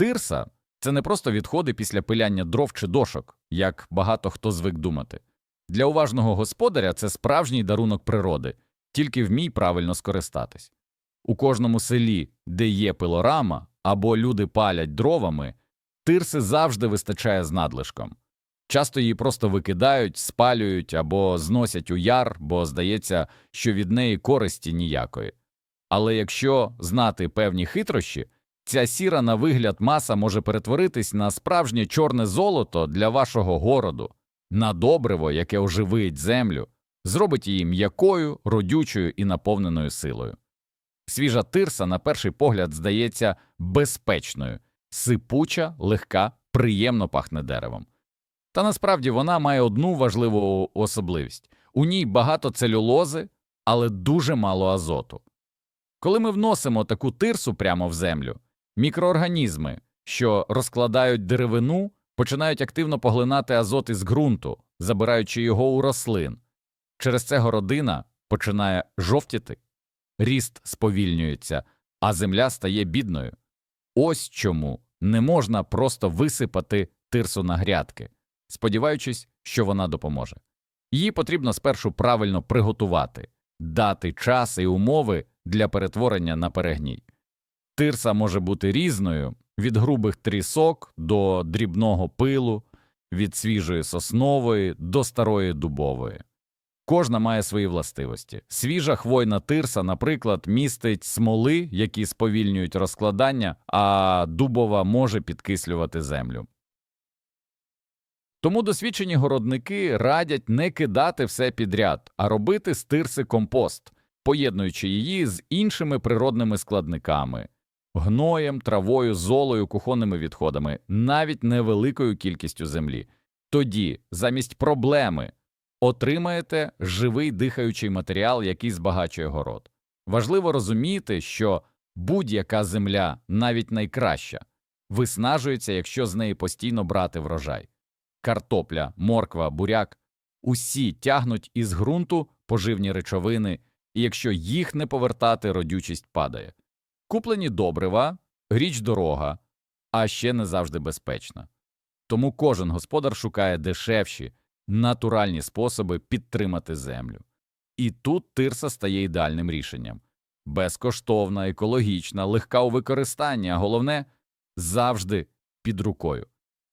Тирса це не просто відходи після пиляння дров чи дошок, як багато хто звик думати. Для уважного господаря це справжній дарунок природи, тільки вмій правильно скористатись. У кожному селі, де є пилорама або люди палять дровами, тирси завжди вистачає з надлишком. Часто її просто викидають, спалюють або зносять у яр, бо здається, що від неї користі ніякої. Але якщо знати певні хитрощі, ця сіра на вигляд маса може перетворитись на справжнє чорне золото для вашого городу, на добриво, яке оживить землю, зробить її м'якою, родючою і наповненою силою. Свіжа тирса, на перший погляд, здається безпечною, сипуча, легка, приємно пахне деревом. Та насправді вона має одну важливу особливість у ній багато целюлози, але дуже мало азоту. Коли ми вносимо таку тирсу прямо в землю, мікроорганізми, що розкладають деревину, починають активно поглинати азот із ґрунту, забираючи його у рослин. Через це городина починає жовтіти, ріст сповільнюється, а земля стає бідною. Ось чому не можна просто висипати тирсу на грядки, сподіваючись, що вона допоможе. Її потрібно спершу правильно приготувати, дати час і умови для перетворення на перегній. Тирса може бути різною від грубих трісок до дрібного пилу, від свіжої соснової до старої дубової. Кожна має свої властивості. Свіжа хвойна тирса, наприклад, містить смоли, які сповільнюють розкладання, а дубова може підкислювати землю. Тому досвідчені городники радять не кидати все підряд, а робити з тирси компост, поєднуючи її з іншими природними складниками гноєм, травою, золою, кухонними відходами, навіть невеликою кількістю землі. Тоді, замість проблеми, отримаєте живий дихаючий матеріал, який збагачує город. Важливо розуміти, що будь-яка земля, навіть найкраща, виснажується, якщо з неї постійно брати врожай. Картопля, морква, буряк усі тягнуть із ґрунту поживні речовини, і якщо їх не повертати, родючість падає. Куплені добрива, річ дорога, а ще не завжди безпечна. Тому кожен господар шукає дешевші, натуральні способи підтримати землю. І тут тирса стає ідеальним рішенням безкоштовна, екологічна, легка у використанні, а головне завжди під рукою.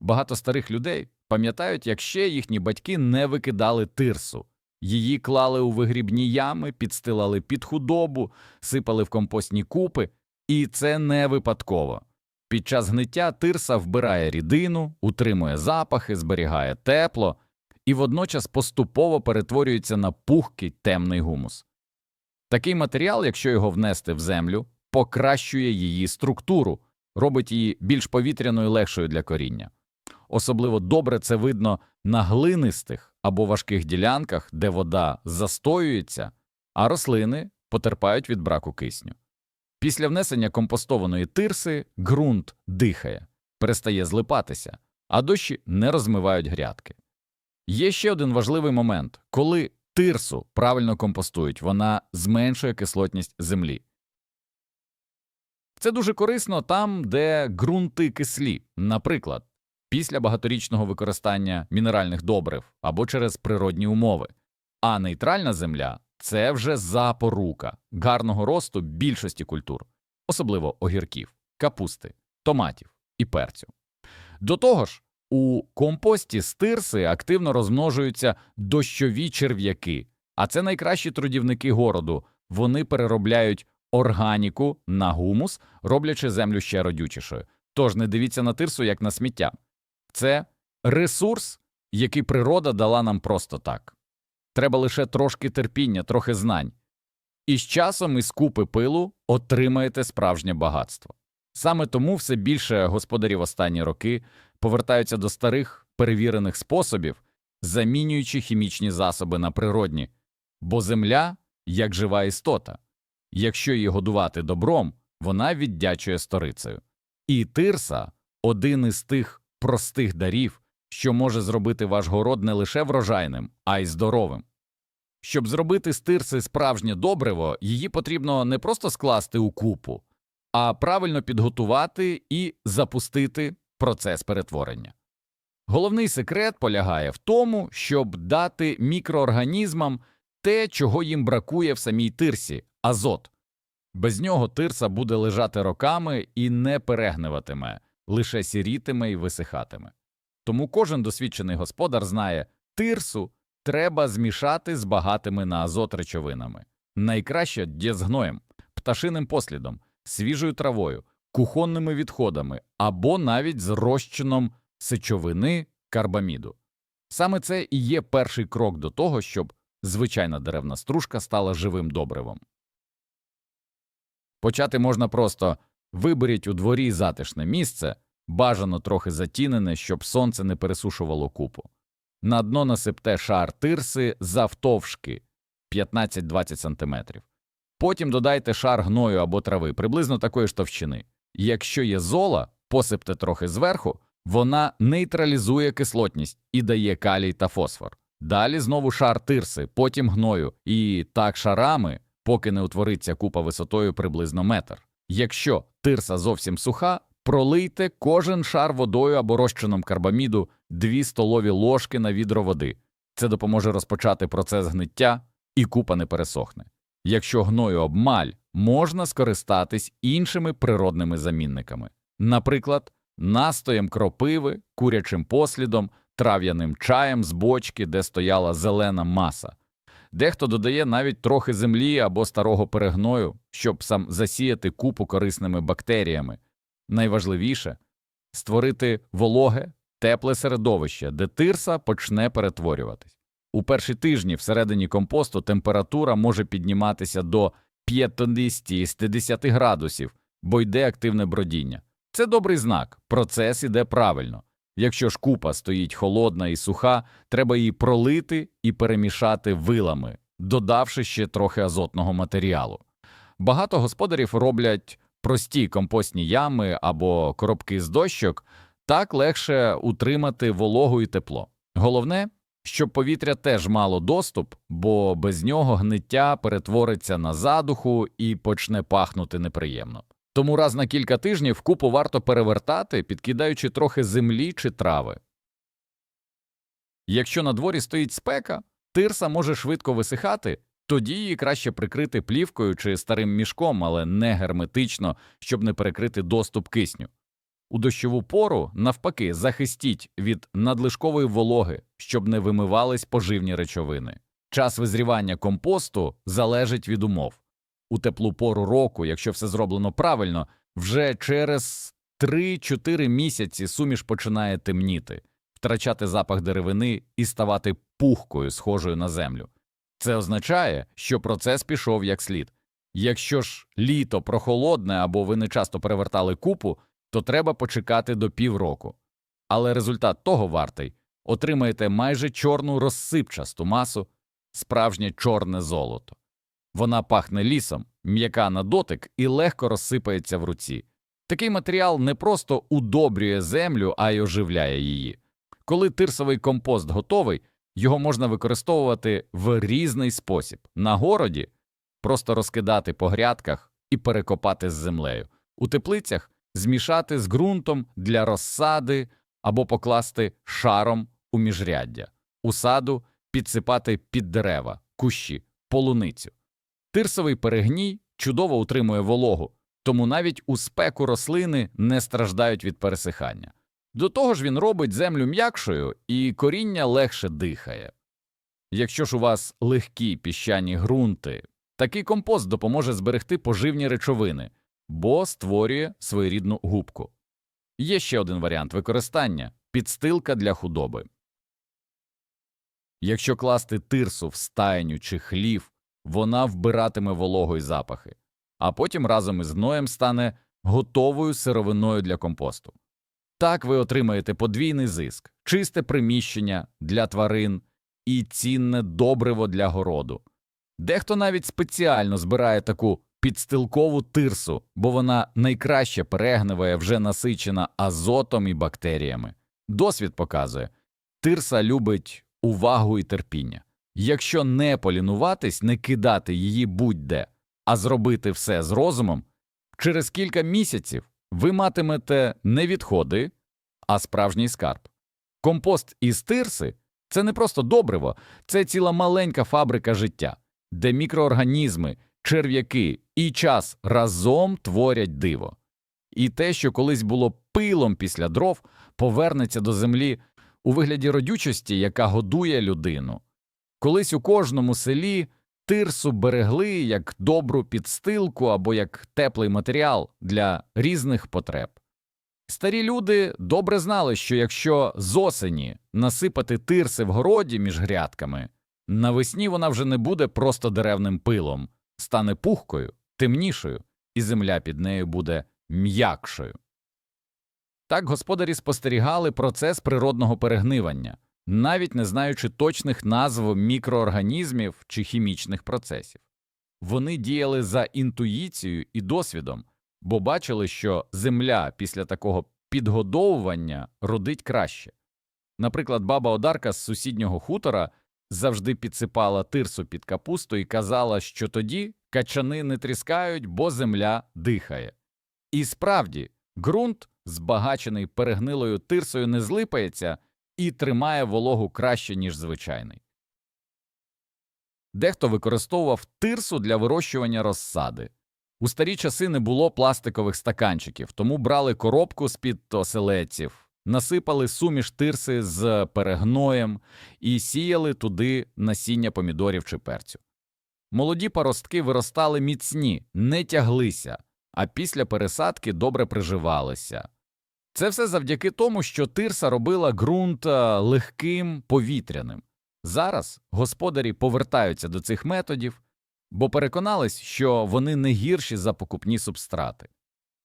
Багато старих людей пам'ятають, як ще їхні батьки не викидали тирсу. Її клали у вигрібні ями, підстилали під худобу, сипали в компостні купи, і це не випадково. Під час гниття тирса вбирає рідину, утримує запахи, зберігає тепло і водночас поступово перетворюється на пухкий темний гумус. Такий матеріал, якщо його внести в землю, покращує її структуру, робить її більш повітряною легшою для коріння. Особливо добре це видно на глинистих або важких ділянках, де вода застоюється, а рослини потерпають від браку кисню. Після внесення компостованої тирси ґрунт дихає, перестає злипатися, а дощі не розмивають грядки. Є ще один важливий момент коли тирсу правильно компостують, вона зменшує кислотність землі. Це дуже корисно там, де ґрунти кислі, наприклад, після багаторічного використання мінеральних добрив або через природні умови, а нейтральна земля це вже запорука гарного росту більшості культур, особливо огірків, капусти, томатів і перцю. До того ж, у компості з тирси активно розмножуються дощові черв'яки, а це найкращі трудівники городу. Вони переробляють органіку на гумус, роблячи землю ще родючішою. Тож не дивіться на тирсу як на сміття. Це ресурс, який природа дала нам просто так. Треба лише трошки терпіння, трохи знань. І з часом із купи пилу отримаєте справжнє багатство. Саме тому все більше господарів останні роки повертаються до старих перевірених способів, замінюючи хімічні засоби на природні, бо земля як жива істота. Якщо її годувати добром, вона віддячує сторицею. І тирса один із тих простих дарів, що може зробити ваш город не лише врожайним, а й здоровим. Щоб зробити з тирси справжнє добриво, її потрібно не просто скласти у купу, а правильно підготувати і запустити процес перетворення. Головний секрет полягає в тому, щоб дати мікроорганізмам те, чого їм бракує в самій тирсі азот. Без нього тирса буде лежати роками і не перегниватиме, лише сірітиме і висихатиме. Тому кожен досвідчений господар знає, тирсу треба змішати з багатими на азот речовинами. Найкраще дєзгноєм, пташиним послідом, свіжою травою, кухонними відходами або навіть з розчином сечовини карбаміду. Саме це і є перший крок до того, щоб звичайна деревна стружка стала живим добривом. Почати можна просто виберіть у дворі затишне місце, бажано трохи затінене, щоб сонце не пересушувало купу. На дно насипте шар тирси завтовшки 15-20 см. Потім додайте шар гною або трави, приблизно такої ж товщини. Якщо є зола, посипте трохи зверху, вона нейтралізує кислотність і дає калій та фосфор. Далі знову шар тирси, потім гною, і так шарами, поки не утвориться купа висотою приблизно метр. Якщо тирса зовсім суха, пролийте кожен шар водою або розчином карбаміду 2 столові ложки на відро води. Це допоможе розпочати процес гниття, і купа не пересохне. Якщо гною обмаль, можна скористатись іншими природними замінниками, наприклад, настоєм кропиви, курячим послідом, трав'яним чаєм з бочки, де стояла зелена маса. Дехто додає навіть трохи землі або старого перегною, щоб сам засіяти купу корисними бактеріями. Найважливіше створити вологе, тепле середовище, де тирса почне перетворюватись. У перші тижні всередині компосту температура може підніматися до 50-60 градусів, бо йде активне бродіння. Це добрий знак, процес іде правильно. Якщо ж купа стоїть холодна і суха, треба її пролити і перемішати вилами, додавши ще трохи азотного матеріалу. Багато господарів роблять прості компостні ями або коробки з дощок, так легше утримати вологу і тепло. Головне, щоб повітря теж мало доступ, бо без нього гниття перетвориться на задуху і почне пахнути неприємно. Тому раз на кілька тижнів купу варто перевертати, підкидаючи трохи землі чи трави. Якщо на дворі стоїть спека, тирса може швидко висихати, тоді її краще прикрити плівкою чи старим мішком, але не герметично, щоб не перекрити доступ кисню. У дощову пору, навпаки, захистіть від надлишкової вологи, щоб не вимивались поживні речовини. Час визрівання компосту залежить від умов. У теплу пору року, якщо все зроблено правильно, вже через 3-4 місяці суміш починає темніти, втрачати запах деревини і ставати пухкою, схожою на землю. Це означає, що процес пішов як слід. Якщо ж літо прохолодне або ви не часто перевертали купу, то треба почекати до півроку. Але результат того вартий отримаєте майже чорну розсипчасту масу, справжнє чорне золото. Вона пахне лісом, м'яка на дотик і легко розсипається в руці. Такий матеріал не просто удобрює землю, а й оживляє її. Коли тирсовий компост готовий, його можна використовувати в різний спосіб. На городі просто розкидати по грядках і перекопати з землею. У теплицях змішати з ґрунтом для розсади або покласти шаром у міжряддя. У саду підсипати під дерева, кущі, полуницю. Тирсовий перегній чудово утримує вологу, тому навіть у спеку рослини не страждають від пересихання. До того ж він робить землю м'якшою і коріння легше дихає. Якщо ж у вас легкі піщані ґрунти, такий компост допоможе зберегти поживні речовини, бо створює своєрідну губку. Є ще один варіант використання підстилка для худоби. Якщо класти тирсу в стайню чи хлів, вона вбиратиме вологу й запахи, а потім разом із гноєм стане готовою сировиною для компосту. Так ви отримаєте подвійний зиск, чисте приміщення для тварин і цінне добриво для городу. Дехто навіть спеціально збирає таку підстилкову тирсу, бо вона найкраще перегниває вже насичена азотом і бактеріями. Досвід показує, тирса любить увагу і терпіння. Якщо не полінуватись, не кидати її будь-де, а зробити все з розумом, Через кілька місяців ви матимете не відходи, а справжній скарб. Компост із тирси це не просто добриво, це ціла маленька фабрика життя, де мікроорганізми, черв'яки і час разом творять диво. І те, що колись було пилом після дров, повернеться до землі у вигляді родючості, яка годує людину. Колись у кожному селі тирсу берегли як добру підстилку або як теплий матеріал для різних потреб. Старі люди добре знали, що якщо з осені насипати тирси в городі між грядками, навесні вона вже не буде просто деревним пилом, стане пухкою, темнішою, і земля під нею буде м'якшою. Так господарі спостерігали процес природного перегнивання, навіть не знаючи точних назв мікроорганізмів чи хімічних процесів. Вони діяли за інтуїцією і досвідом, бо бачили, що земля після такого підгодовування родить краще. Наприклад, баба Одарка з сусіднього хутора завжди підсипала тирсу під капусту і казала, що тоді качани не тріскають, бо земля дихає. І справді, ґрунт, збагачений перегнилою тирсою, не злипається і тримає вологу краще, ніж звичайний. Дехто використовував тирсу для вирощування розсади. У старі часи не було пластикових стаканчиків, тому брали коробку з-під оселедців, насипали суміш тирси з перегноєм і сіяли туди насіння помідорів чи перцю. Молоді паростки виростали міцні, не тяглися, а після пересадки добре приживалися. Це все завдяки тому, що тирса робила ґрунт е, легким повітряним. Зараз господарі повертаються до цих методів, бо переконались, що вони не гірші за покупні субстрати.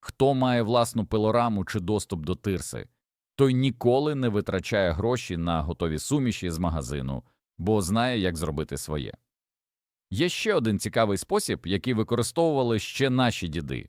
Хто має власну пилораму чи доступ до тирси, той ніколи не витрачає гроші на готові суміші з магазину, бо знає, як зробити своє. Є ще один цікавий спосіб, який використовували ще наші діди.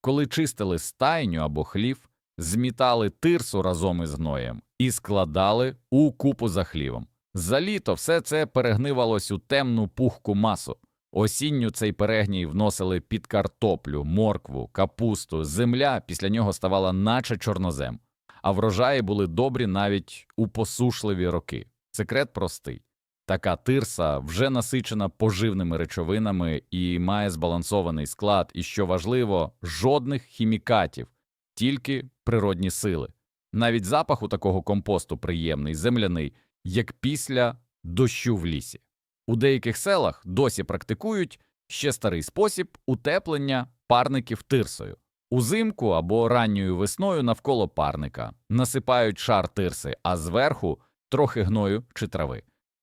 Коли чистили стайню або хлів, змітали тирсу разом із гноєм і складали у купу за хлівом. За літо все це перегнивалось у темну пухку масу. Осінню цей перегній вносили під картоплю, моркву, капусту, земля після нього ставала наче чорнозем, а врожаї були добрі навіть у посушливі роки. Секрет простий. Така тирса вже насичена поживними речовинами і має збалансований склад, і, що важливо, жодних хімікатів, тільки природні сили. Навіть запах у такого компосту приємний, земляний, як після дощу в лісі. У деяких селах досі практикують ще старий спосіб утеплення парників тирсою. Узимку або ранньою весною навколо парника насипають шар тирси, а зверху трохи гною чи трави.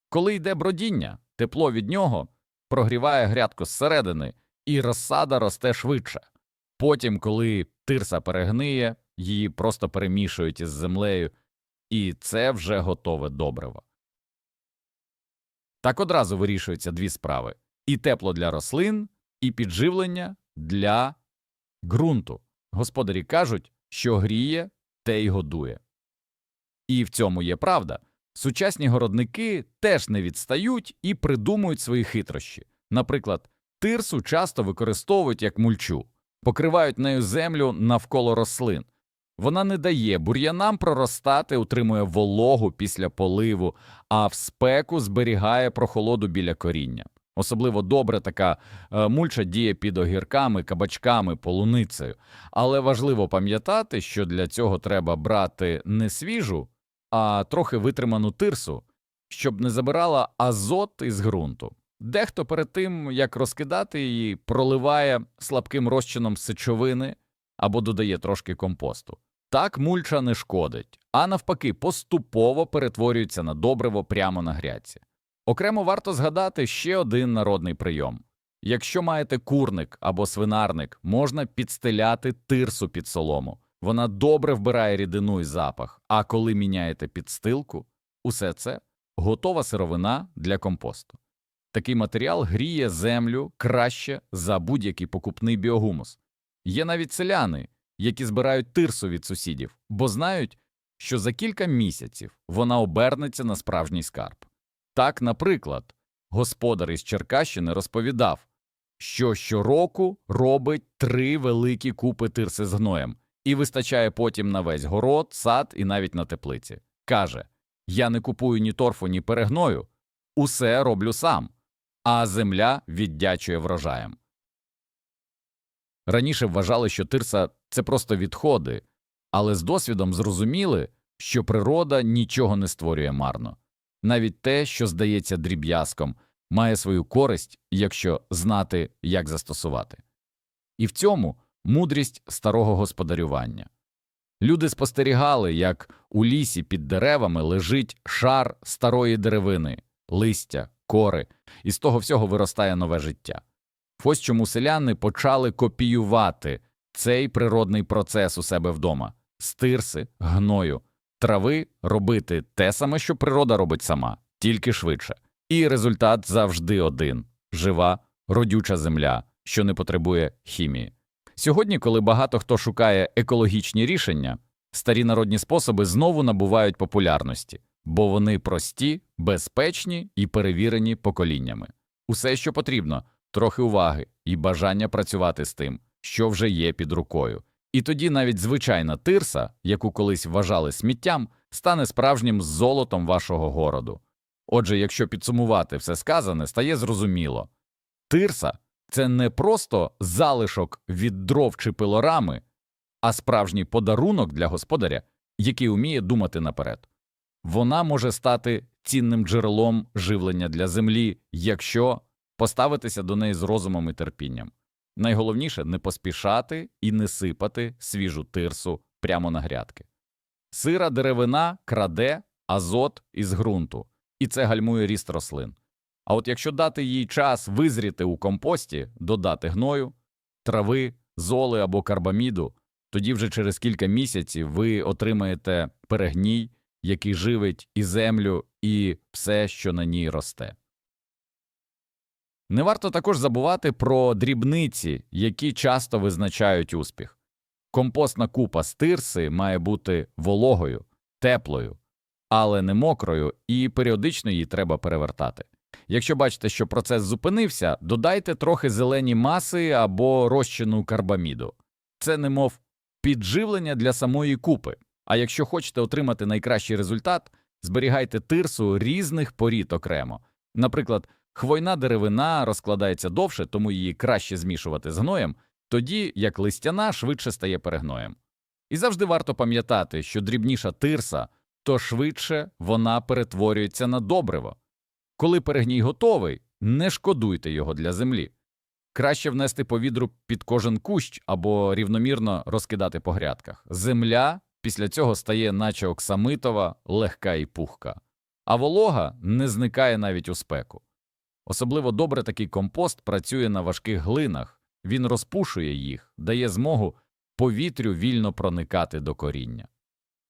Коли йде бродіння, тепло від нього прогріває грядку зсередини, і розсада росте швидше. Потім, коли тирса перегниє, її просто перемішують із землею, і це вже готове добриво. Так одразу вирішуються дві справи і тепло для рослин, і підживлення для ґрунту. Господарі кажуть, що гріє, те й годує. І в цьому є правда. Сучасні городники теж не відстають і придумують свої хитрощі. Наприклад, тирсу часто використовують як мульчу, покривають нею землю навколо рослин. Вона не дає бур'янам проростати, утримує вологу після поливу, а в спеку зберігає прохолоду біля коріння. Особливо добре така е, мульча діє під огірками, кабачками, полуницею. Але важливо пам'ятати, що для цього треба брати не свіжу, а трохи витриману тирсу, щоб не забирала азот із ґрунту. Дехто перед тим, як розкидати її, проливає слабким розчином сечовини або додає трошки компосту. Так мульча не шкодить, а навпаки, поступово перетворюється на добриво прямо на грядці. Окремо варто згадати ще один народний прийом. Якщо маєте курник або свинарник, можна підстеляти тирсу під солому. Вона добре вбирає рідину і запах, а коли міняєте підстилку, усе це готова сировина для компосту. Такий матеріал гріє землю краще за будь-який покупний біогумус. Є навіть селяни, які збирають тирсу від сусідів, бо знають, що за кілька місяців вона обернеться на справжній скарб. Так, наприклад, господар із Черкащини розповідав, що щороку робить три великі купи тирси з гноєм і вистачає потім на весь город, сад і навіть на теплиці. Каже: Я не купую ні торфу, ні перегною, усе роблю сам, а земля віддячує врожаєм. Раніше вважали, що тирса це просто відходи, але з досвідом зрозуміли, що природа нічого не створює марно. Навіть те, що здається дріб'язком, має свою користь, якщо знати, як застосувати. І в цьому мудрість старого господарювання. Люди спостерігали, як у лісі під деревами лежить шар старої деревини, листя, кори, і з того всього виростає нове життя. Ось чому селяни почали копіювати цей природний процес у себе вдома з тирси, гною, трави робити те саме, що природа робить сама, тільки швидше. І результат завжди один жива, родюча земля, що не потребує хімії. Сьогодні, коли багато хто шукає екологічні рішення, старі народні способи знову набувають популярності, бо вони прості, безпечні і перевірені поколіннями. Усе, що потрібно, трохи уваги і бажання працювати з тим, що вже є під рукою. І тоді навіть звичайна тирса, яку колись вважали сміттям, стане справжнім золотом вашого городу. Отже, якщо підсумувати все сказане, стає зрозуміло тирса це не просто залишок від дров чи пилорами, а справжній подарунок для господаря, який уміє думати наперед. Вона може стати цінним джерелом живлення для землі, якщо поставитися до неї з розумом і терпінням. Найголовніше не поспішати і не сипати свіжу тирсу прямо на грядки. Сира деревина краде азот із ґрунту, і це гальмує ріст рослин. А от якщо дати їй час визріти у компості, додати гною, трави, золи або карбаміду, тоді вже через кілька місяців ви отримаєте перегній, який живить і землю, і все, що на ній росте. Не варто також забувати про дрібниці, які часто визначають успіх. Компостна купа з тирси має бути вологою, теплою, але не мокрою, і періодично її треба перевертати. Якщо бачите, що процес зупинився, додайте трохи зелені маси або розчину карбаміду. Це немов підживлення для самої купи. А якщо хочете отримати найкращий результат, зберігайте тирсу різних порід окремо. Наприклад, хвойна деревина розкладається довше, тому її краще змішувати з гноєм, тоді як листяна швидше стає перегноєм. І завжди варто пам'ятати, що дрібніша тирса, то швидше вона перетворюється на добриво. Коли перегній готовий, не шкодуйте його для землі. Краще внести повідру під кожен кущ або рівномірно розкидати по грядках. Земля після цього стає, наче оксамитова, легка і пухка, а волога не зникає навіть у спеку. Особливо добре такий компост працює на важких глинах, він розпушує їх, дає змогу повітрю вільно проникати до коріння.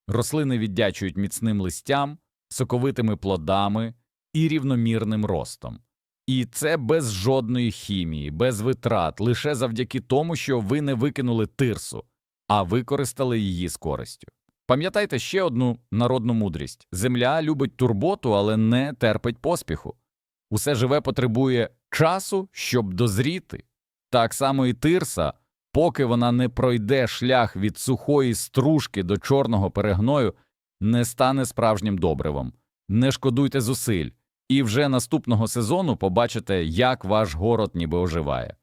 Рослини віддячують міцним листям, соковитими плодами і рівномірним ростом. І це без жодної хімії, без витрат, лише завдяки тому, що ви не викинули тирсу, а використали її з користю. Пам'ятайте ще одну народну мудрість земля любить турботу, але не терпить поспіху. Усе живе потребує часу, щоб дозріти. Так само і тирса, поки вона не пройде шлях від сухої стружки до чорного перегною, не стане справжнім добривом. Не шкодуйте зусиль, і вже наступного сезону побачите, як ваш город ніби оживає.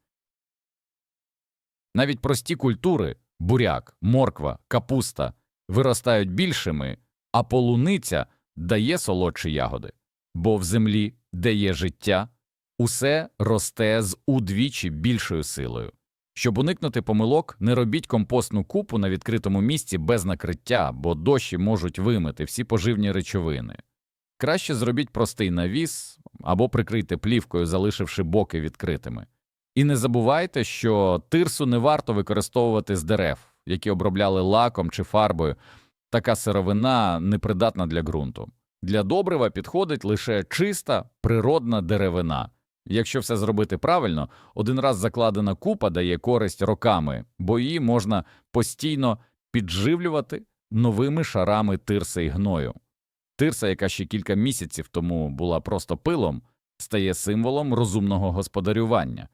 Навіть прості культури буряк, морква, капуста виростають більшими, а полуниця дає солодші ягоди, бо в землі, де є життя, усе росте з удвічі більшою силою. Щоб уникнути помилок, не робіть компостну купу на відкритому місці без накриття, бо дощі можуть вимити всі поживні речовини. Краще зробіть простий навіс або прикрийте плівкою, залишивши боки відкритими. І не забувайте, що тирсу не варто використовувати з дерев, які обробляли лаком чи фарбою. Така сировина непридатна для ґрунту. Для добрива підходить лише чиста природна деревина. Якщо все зробити правильно, один раз закладена купа дає користь роками, бо її можна постійно підживлювати новими шарами тирси і гною. Тирса, яка ще кілька місяців тому була просто пилом, стає символом розумного господарювання.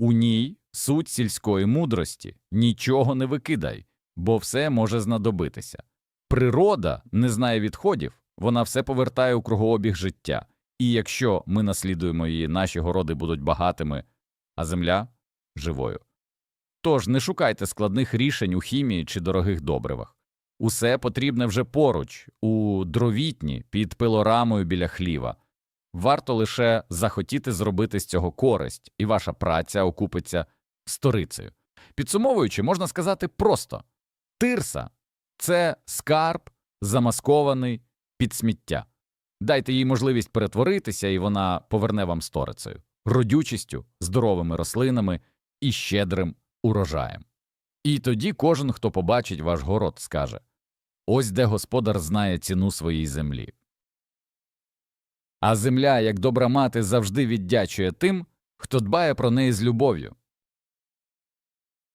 У ній суть сільської мудрості нічого не викидай, бо все може знадобитися. Природа не знає відходів, вона все повертає у кругообіг життя, і якщо ми наслідуємо її, наші городи будуть багатими, а земля живою. Тож не шукайте складних рішень у хімії чи дорогих добривах. Усе потрібне вже поруч, у дровітні, під пилорамою біля хліва. Варто лише захотіти зробити з цього користь, і ваша праця окупиться сторицею. Підсумовуючи, можна сказати просто тирса це скарб, замаскований під сміття. Дайте їй можливість перетворитися, і вона поверне вам сторицею, родючістю, здоровими рослинами і щедрим урожаєм. І тоді кожен, хто побачить ваш город, скаже ось де господар знає ціну своїй землі. А земля, як добра мати, завжди віддячує тим, хто дбає про неї з любов'ю.